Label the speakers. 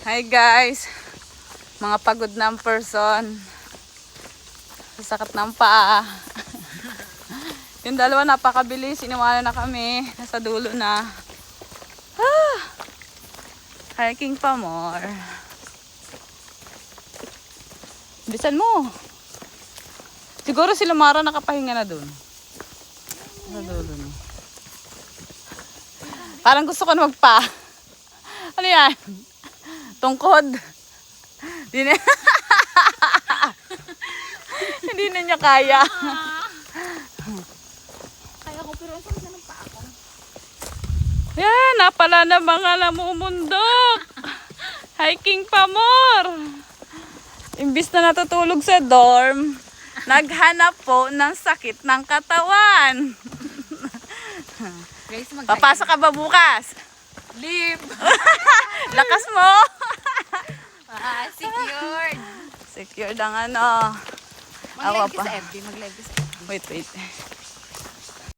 Speaker 1: Hi guys. Mga pagod na person. Sasakit ng paa. Yung dalawa napakabilis. Iniwanan na kami. Nasa dulo na. Ah! Hiking pa more. Bisan mo. Siguro si Lamara nakapahinga na dun. Sa dulo na. Parang gusto ko na magpa. Ano yan? Tungkod. Hindi na, Hindi na niya kaya.
Speaker 2: Kaya ko pero saan na ng paa ko?
Speaker 1: Yan, napala na mga namumundok. Hiking pa more. Imbis na natutulog sa dorm, naghanap po ng sakit ng katawan.
Speaker 2: Guys, mag
Speaker 1: Papasok ka ba bukas?
Speaker 2: Leave!
Speaker 1: Lakas mo.
Speaker 2: Secured!
Speaker 1: Secured ang ano.
Speaker 2: Mag-live
Speaker 1: Awa
Speaker 2: ka
Speaker 1: pa.
Speaker 2: sa FB, mag-live ka sa FB.
Speaker 1: Wait, wait.